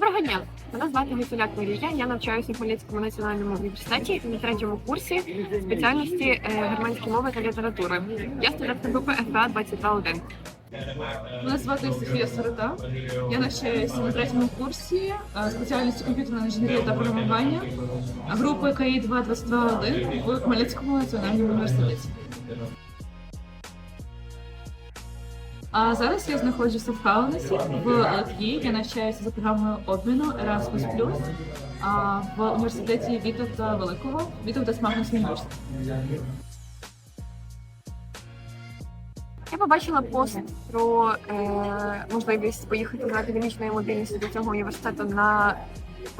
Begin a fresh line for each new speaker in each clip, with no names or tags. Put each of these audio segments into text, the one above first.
Доброго дня! Мене звати Гуцуляк Марія. Я навчаюся в Хмельницькому національному університеті на третьому курсі спеціальності е, германської мови та літератури. Я студентка групи ФБА 221.
Мене звати Софія Сорота. Я навчаюся на третьому курсі е, спеціальності комп'ютерна інженерія та програмування групи КАІ 2221 в Хмельницькому національному університеті. А зараз я знаходжуся в Каунасі в Латвії. Я навчаюся за програмою обміну Erasmus+, а в університеті Вітовта Великого, Вітовта Смагнус Університет.
Я побачила пост про е, можливість поїхати за академічною мобільністю до цього університету на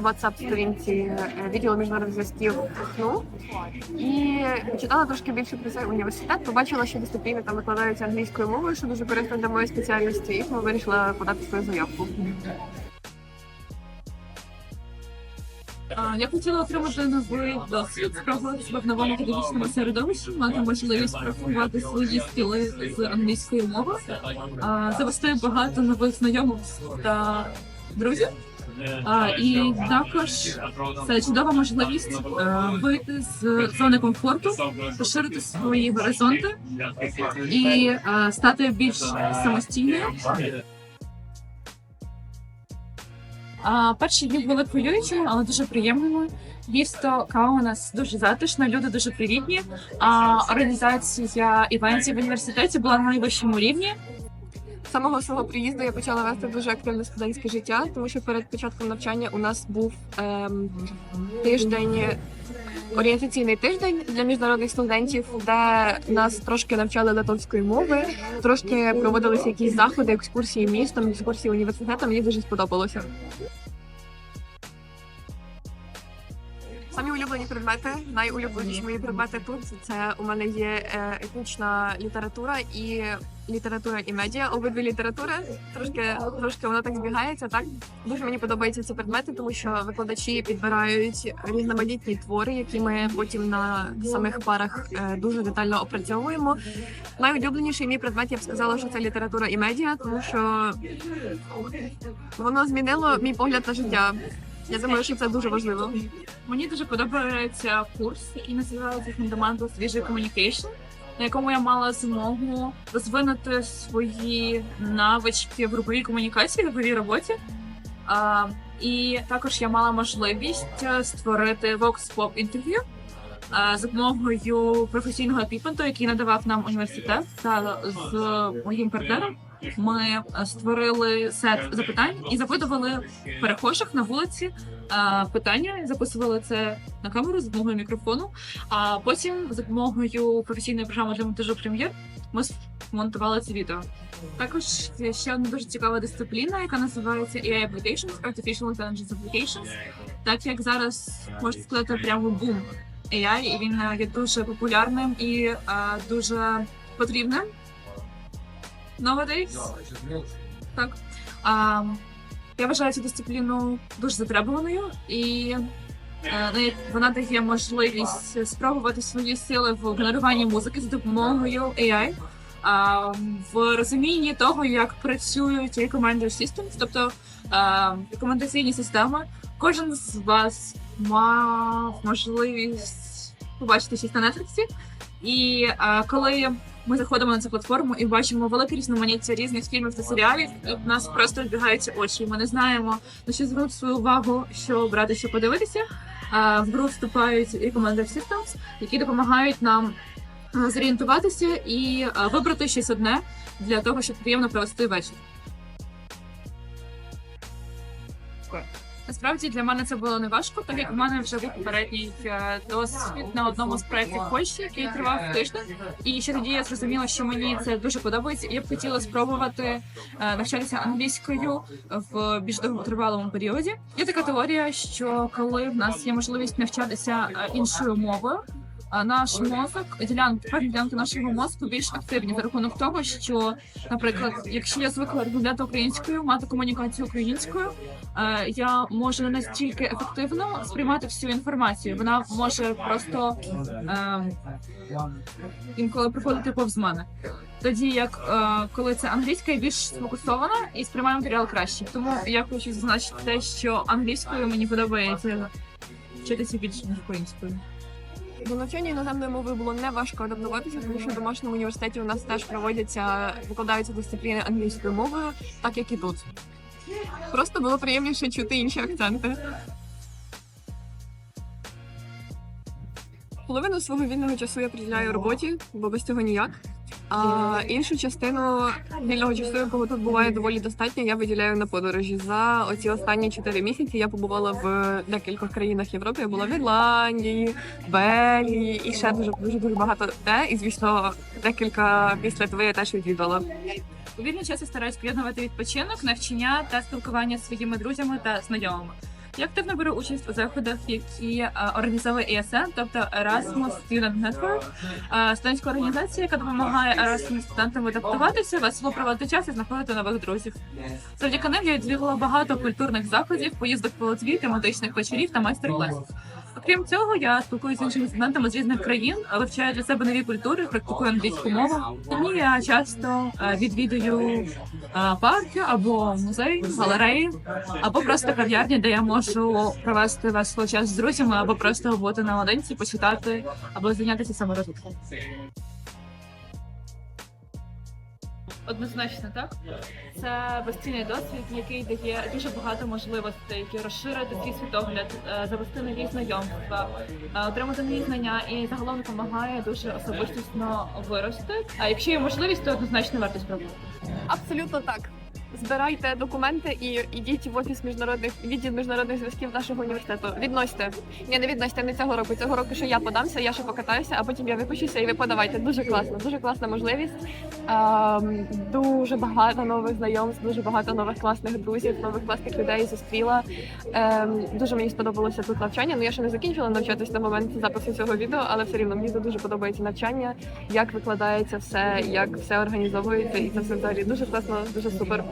WhatsApp-сторінці е, відділу міжнародних зв'язків КНУ. І почитала трошки більше про цей університет. Побачила, що дисципліни там викладаються англійською мовою, що дуже корисно для моєї спеціальності, і тому вирішила подати свою заявку.
Я хотіла отримати новий досвід, спробувати себе в новому академічному середовищі, мати можливість практикувати свої скіли з англійської мови, завести багато нових знайомств та друзів. А, і також це чудова можливість е, вийти з зони комфорту, розширити свої горизонти і е, стати більш самостійною. А, перші дні були хвилюючими, але дуже приємними. Місто Каунас дуже затишне, люди дуже привітні. А організація івентів в університеті була на найвищому рівні.
З самого свого приїзду я почала вести дуже активне студентське життя, тому що перед початком навчання у нас був ем, тиждень. Орієнтаційний тиждень для міжнародних студентів, де нас трошки навчали литовської мови, трошки проводилися якісь заходи, екскурсії містом, екскурсії університетом. Мені дуже сподобалося. Самі улюблені предмети, найулюбленіші мої предмети тут це у мене є е, етнічна література і література і медіа. Обидві літератури трошки трошки воно так збігається. Так дуже мені подобаються ці предмети, тому що викладачі підбирають різноманітні твори, які ми потім на самих парах е, дуже детально опрацьовуємо. Найулюбленіший мій предмет я б сказала, що це література і медіа, тому що воно змінило мій погляд на життя. Я думаю, що це дуже важливо.
Мені дуже подобається курс, який називається Fundamentals Visual Communication, на якому я мала змогу розвинути свої навички в груповій комунікації, в груповій роботі. А, і також я мала можливість е, створити Vox Pop інтерв'ю а, за допомогою професійного еквіпменту, який надавав нам університет та з моїм партнером. Ми е, створили сет запитань і запитували перехожих на вулиці е, питання, записували це на камеру за допомогою мікрофону. А потім за допомогою професійної програми для монтажу прем'єр ми монтували це відео. Також є ще одна дуже цікава дисципліна, яка називається AI Applications, Artificial Intelligence Applications. Так як зараз можна сказати прямо бум AI, і він е, є дуже популярним і е, дуже потрібним nowadays. Так. А, я вважаю цю дисципліну дуже затребуваною, і е, вона дає можливість спробувати свої сили в генеруванні музики за допомогою AI, а, в розумінні того, як працюють recommender systems, тобто е, рекомендаційні системи. Кожен з вас мав можливість побачити щось на Netflix, і е, коли ми заходимо на цю платформу і бачимо велике різноманіття різних фільмів та серіалів, і в нас просто відбігаються очі. Ми не знаємо на що звернути свою увагу, що брати, що подивитися. В гру вступають Recommender Systems, які допомагають нам зорієнтуватися і вибрати щось одне для того, щоб приємно провести вечір. Насправді для мене це було не важко, так як в мене вже був попередній е, досвід на одному з проєктів Польщі, який тривав тиждень. І ще тоді я зрозуміла, що мені це дуже подобається. і Я б хотіла спробувати е, навчатися англійською в більш довготривалому періоді. Є така теорія, що коли в нас є можливість навчатися е, іншою мовою. Наш мозок ділянки ділянки нашого мозку більш активні за рахунок того, що, наприклад, якщо я звикла розмовляти українською, мати комунікацію українською, е, я можу не настільки ефективно сприймати всю інформацію. Вона може просто е, інколи проходити повз мене. Тоді як е, коли це англійська, я більш сфокусована і сприймаю матеріал краще. Тому я хочу зазначити те, що англійською мені подобається вчитися більше ніж українською.
До навчання іноземної мови було не важко адаптуватися, тому що в домашньому університеті у нас теж проводяться викладаються дисципліни англійською мовою, так як і тут. Просто було приємніше чути інші акценти. Половину свого вільного часу я приділяю роботі, бо без цього ніяк. А іншу частину вільного часу, якого тут буває доволі достатньо, я виділяю на подорожі. За оці останні 4 місяці я побувала в декількох країнах Європи. Я була в Ірландії, Бельгії і ще дуже дуже дуже багато де. І звісно, декілька після того я теж відвідала.
У вільний час я стараюсь поєднувати відпочинок, навчання та спілкування з своїми друзями та знайомими. Я активно беру участь у заходах, які е, організовує ESN, тобто Erasmus Student Network, е, студентська організація, яка допомагає Erasmus студентам адаптуватися, весело проводити час і знаходити нових друзів. Завдяки ним я відвідала багато культурних заходів, поїздок по Литві, тематичних вечорів та майстер-класів. Окрім цього, я спілкуюся з іншими студентами з різних країн, вивчаю для себе нові культури, практикую англійську мову. Тому я часто е, відвідую е, парки або музеї, галереї, або просто кав'ярні, де я можу провести весело час з друзями, або просто бути наодинці, почитати, або зайнятися саморозвитком. Однозначно, так це безцінний досвід, який дає дуже багато можливостей, які розширити свій світогляд, е, завести нові знайомства, е, отримати нові знання і загалом допомагає дуже особистісно вирости. А якщо є можливість, то однозначно варто спробувати.
Абсолютно так. Збирайте документи і йдіть в офіс міжнародних відділ міжнародних зв'язків нашого університету. Відносьте. Ні, не відносьте не цього року. Цього року, що я подамся, я ще покатаюся, а потім я випущуся і ви подавайте. Дуже класно, дуже класна можливість. Ем, дуже багато нових знайомств, дуже багато нових класних друзів, нових класних людей зустріла. Ем, дуже мені сподобалося тут навчання. Ну я ще не закінчила навчатись на момент запису цього відео, але все рівно мені дуже подобається навчання, як викладається все, як все організовується, і це все взагалі дуже класно, дуже супер.